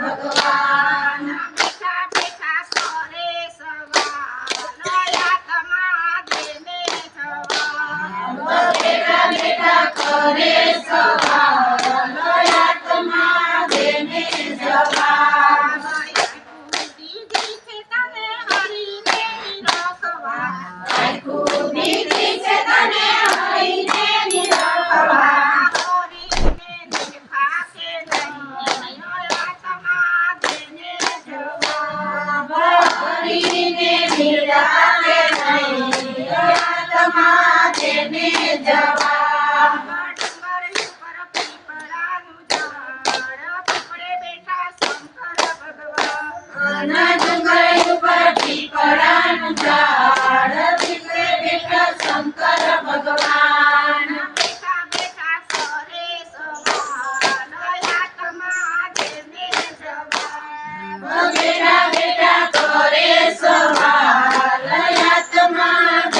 ભગવાન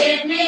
give me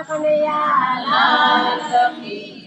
na kunayala. Alam